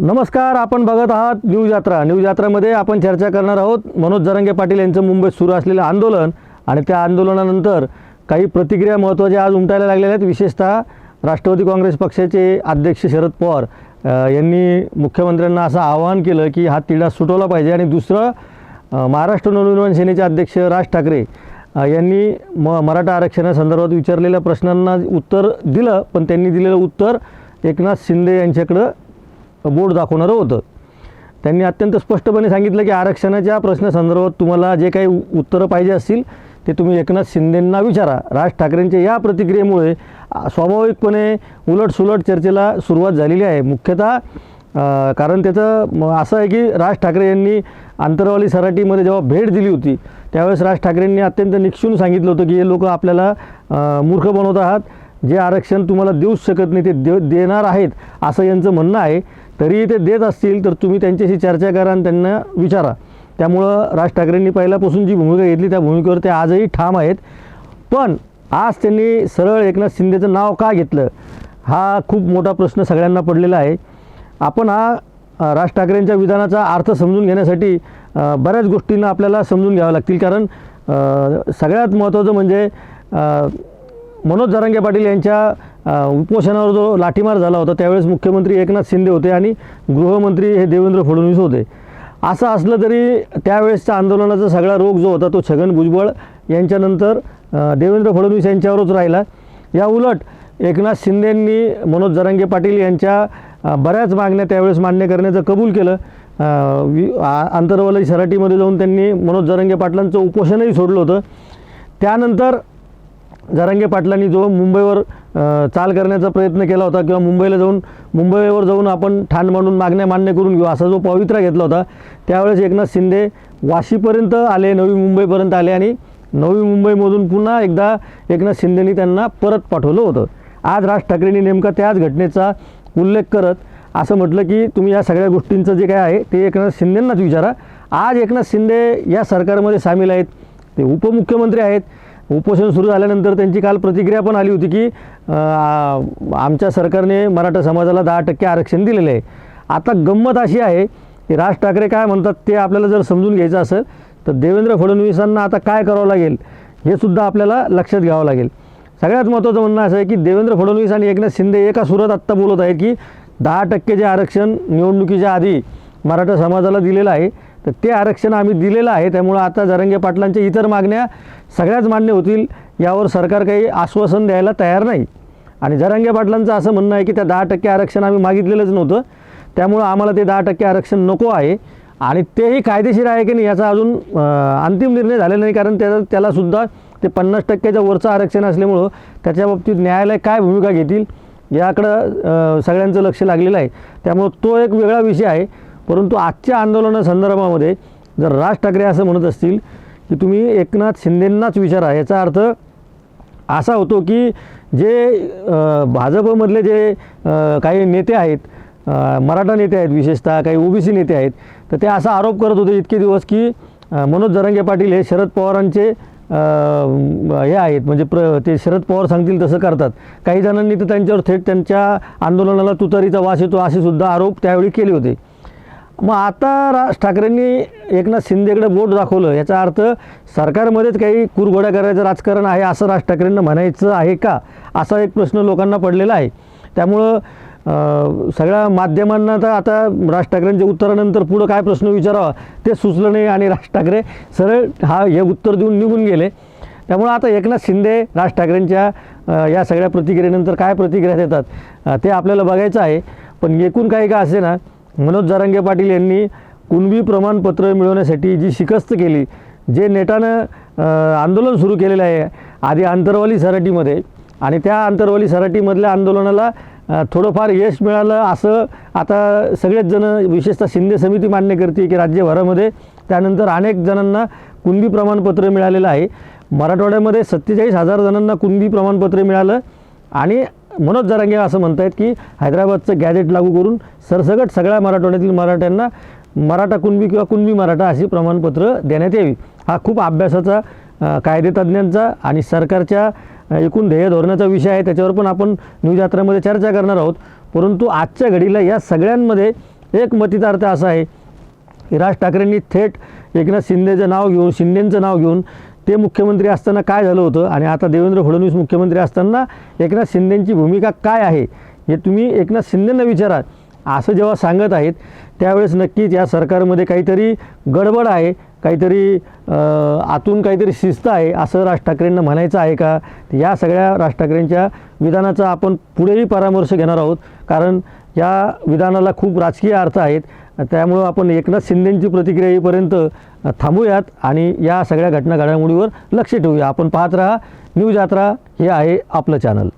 नमस्कार आपण बघत आहात न्यूज यात्रा. न्यूज यात्रामध्ये आपण चर्चा करणार आहोत मनोज जरंगे पाटील यांचं मुंबईत सुरू असलेलं आंदोलन आणि त्या आंदोलनानंतर काही प्रतिक्रिया महत्त्वाच्या आज उमटायला लागलेल्या आहेत. विशेषतः राष्ट्रवादी काँग्रेस पक्षाचे अध्यक्ष शरद पवार यांनी मुख्यमंत्र्यांना असं आवाहन केलं की हा तिढा सुटवला पाहिजे. आणि दुसरं महाराष्ट्र नवनिर्माण सेनेचे अध्यक्ष राज ठाकरे यांनी म मराठा आरक्षणासंदर्भात विचारलेल्या प्रश्नांना उत्तर दिलं पण त्यांनी दिलेलं उत्तर एकनाथ शिंदे यांच्याकडं बोर्ड दाखवणारं होतं. त्यांनी अत्यंत स्पष्टपणे सांगितलं की आरक्षणाच्या प्रश्नासंदर्भात तुम्हाला जे काही उत्तरं पाहिजे असतील ते तुम्ही एकनाथ शिंदेंना विचारा. राज ठाकरेंच्या या प्रतिक्रियेमुळे स्वाभाविकपणे उलटसुलट चर्चेला सुरुवात झालेली आहे. मुख्यतः कारण त्याचं असं आहे की राज ठाकरे यांनी आंतरवाली सराटीमध्ये जेव्हा भेट दिली होती त्यावेळेस राज ठाकरेंनी अत्यंत निक्षून सांगितलं होतं की हे लोक आपल्याला मूर्ख बनवत आहात. जे आरक्षण तुम्हाला देऊच शकत नाही ते दे देणार आहेत असं यांचं म्हणणं आहे. तरीही ते देत असतील तर तुम्ही त्यांच्याशी चर्चा करा आणि त्यांना विचारा. त्यामुळं राज ठाकरेंनी पहिल्यापासून जी भूमिका घेतली त्या भूमिकेवर ते आजही ठाम आहेत. पण आज त्यांनी सरळ एकनाथ शिंदेचं नाव का घेतलं? हा खूप मोठा प्रश्न सगळ्यांना पडलेला आहे. आपण हा राज ठाकरेंच्या विधानाचा अर्थ समजून घेण्यासाठी बऱ्याच गोष्टींना आपल्याला समजून घ्याव्या लागतील. कारण सगळ्यात महत्त्वाचं म्हणजे मनोज जरांगे पाटील यांच्या उपोषणावर जो लाठीमार झाला होता त्यावेळेस मुख्यमंत्री एकनाथ शिंदे होते आणि गृहमंत्री हे देवेंद्र फडणवीस होते. असं असलं तरी त्यावेळेसच्या आंदोलनाचा सगळा रोग जो होता तो छगन भुजबळ यांच्यानंतर देवेंद्र फडणवीस यांच्यावरच राहिला. या उलट एकनाथ शिंदेंनी मनोज जरांगे पाटील यांच्या बऱ्याच मागण्या त्यावेळेस मान्य करण्याचं कबूल केलं. वि आ- आंतरवाली जाऊन त्यांनी मनोज जरांगे पाटलांचं उपोषणही सोडलं होतं. त्यानंतर जरांगे पाटलांनी जो मुंबईवर चाल करण्याचा प्रयत्न केला होता किंवा मुंबईला जाऊन मुंबईवर जाऊन आपण ठाण मांडून मागण्या मान्य करून घेऊ असा जो पवित्रा घेतला होता त्यावेळेस एकनाथ शिंदे वाशीपर्यंत आले नवी मुंबईपर्यंत आले आणि नवी मुंबईमधून पुन्हा एकदा एकनाथ शिंदेनी त्यांना परत पाठवलं होतं. आज राज ठाकरेंनी नेमका त्याच घटनेचा उल्लेख करत असं म्हटलं की तुम्ही या सगळ्या गोष्टींचं जे काय आहे ते एकनाथ शिंदेंनाच विचारा. आज एकनाथ शिंदे या सरकारमध्ये सामील आहेत ते उपमुख्यमंत्री आहेत उपोषण सुरू झाल्यानंतर त्यांची काल प्रतिक्रिया पण आली होती की आमच्या सरकारने मराठा समाजाला दहा टक्के आरक्षण दिलेलं आहे. आता गंमत अशी आहे की राज ठाकरे काय म्हणतात ते आपल्याला जर समजून घ्यायचं असेल तर देवेंद्र फडणवीसांना आता काय करावं लागेल हे सुद्धा आपल्याला लक्षात घ्यावं लागेल. सगळ्यात महत्त्वाचं म्हणणं असं आहे की देवेंद्र फडणवीस आणि एकनाथ शिंदे एका सुरात आत्ता बोलत आहेत की दहा टक्के जे आरक्षण निवडणुकीच्या आधी मराठा समाजाला दिलेलं आहे तर ते आरक्षण आम्ही दिलेलं आहे. त्यामुळं आता जरंगे पाटलांच्या इतर मागण्या सगळ्याच मान्य होतील. यावर सरकार काही आश्वासन द्यायला तयार नाही. आणि जरांगे पाटलांचं असं म्हणणं आहे की त्या दहा टक्के आरक्षण आम्ही मागितलेलंच नव्हतं. त्यामुळं आम्हाला ते दहा टक्के आरक्षण नको आहे. आणि तेही कायदेशीर आहे की नाही याचा अजून अंतिम निर्णय झालेला नाही. कारण त्याला त्यालासुद्धा ते पन्नास टक्क्याच्या वरचं आरक्षण असल्यामुळं त्याच्या बाबतीत न्यायालय काय भूमिका घेतील याकडं सगळ्यांचं लक्ष लागलेलं आहे. त्यामुळं तो एक वेगळा विषय आहे. परंतु आजच्या आंदोलनासंदर्भामध्ये जर राज ठाकरे असं म्हणत असतील की तुम्ही एकनाथ शिंदेंनाच विचारा याचा अर्थ असा होतो की जे भाजपमधले जे काही नेते आहेत मराठा नेते आहेत विशेषतः काही ओबीसी नेते आहेत तर ते असा आरोप करत होते इतके दिवस की मनोज जरांगे पाटील हे शरद पवारांचे हे आहेत म्हणजे प्र ते शरद पवार सांगतील तसं करतात. काही जणांनी तर त्यांच्यावर थेट त्यांच्या आंदोलनाला तुतारीचा वास येतो असे सुद्धा आरोप त्यावेळी केले होते. मग आता राज ठाकरेंनी एकनाथ शिंदेकडे बोट दाखवलं. याचा अर्थ सरकारमध्येच काही कुरघोड्या करायचं राजकारण आहे असं राज ठाकरेंना म्हणायचं आहे का? असा एक प्रश्न लोकांना पडलेला आहे. त्यामुळं सगळ्या माध्यमांना तर आता राज ठाकरेंच्या उत्तरानंतर पुढं काय प्रश्न विचारावा ते सुचलं नाही आणि राज ठाकरे सरळ हा हे उत्तर देऊन निघून गेले. त्यामुळं आता एकनाथ शिंदे राज ठाकरेंच्या या सगळ्या प्रतिक्रियेनंतर काय प्रतिक्रिया देतात ते आपल्याला बघायचं आहे. पण एकूण काही का असे ना मनोज जारंगे पाटील यांनी कुणबी प्रमाणपत्र मिळवण्यासाठी जी शिकस्त केली जे नेटानं आंदोलन सुरू केलेलं आहे आधी आंतरवाली सराटीमध्ये आणि त्या आंतरवाली सराटीमधल्या आंदोलनाला थोडंफार यश मिळालं असं आता सगळेच जण विशेषतः शिंदे समिती मान्य करते की राज्यभरामध्ये त्यानंतर अनेक जणांना कुणबी प्रमाणपत्र मिळालेलं आहे. मराठवाड्यामध्ये सत्तेचाळीस हजार जणांना कुणबी प्रमाणपत्र मिळालं आणि मनोज जरांगे असं म्हणत आहेत की हैदराबादचं गॅजेट लागू करून सरसगट सगळ्या मराठवाड्यातील मराठ्यांना मराठा कुणबी किंवा कुणबी मराठा अशी प्रमाणपत्र देण्यात यावी. हा खूप अभ्यासाचा कायदेतज्ञांचा आणि सरकारच्या एकूण ध्येय धोरणाचा विषय आहे. त्याच्यावर पण आपण न्यूज यात्रामध्ये चर्चा करणार आहोत. परंतु आजच्या घडीला या सगळ्यांमध्ये एक मतितार्थ असा आहे की राज ठाकरेंनी थेट एकनाथ शिंदेचं नाव घेऊन शिंदेंचं नाव घेऊन ते मुख्यमंत्री असताना काय झालं होतं? आणि आता देवेंद्र फडणवीस मुख्यमंत्री असताना एकनाथ शिंदेंची भूमिका काय आहे? हे तुम्ही एकनाथ शिंदेंना विचारा. असं जेव्हा सांगत आहेत त्यावेळेस नक्कीच या सरकारमध्ये काहीतरी गडबड आहे काहीतरी आतून काहीतरी शिस्त आहे असं राज ठाकरेंना म्हणायचं आहे का? या सगळ्या राज ठाकरेंच्या विधानाचा आपण पुढेही परामर्श घेणार आहोत. कारण या विधानाला खूप राजकीय अर्थ आहेत. त्यामुळं आपण एकनाथ शिंदेंची प्रतिक्रिया येईपर्यंत थांबूयात आणि या सगळ्या घटना घडामोडीवर लक्ष ठेवूया. आपण पाहत राहा न्यूज यात्रा हे आहे आपलं चॅनल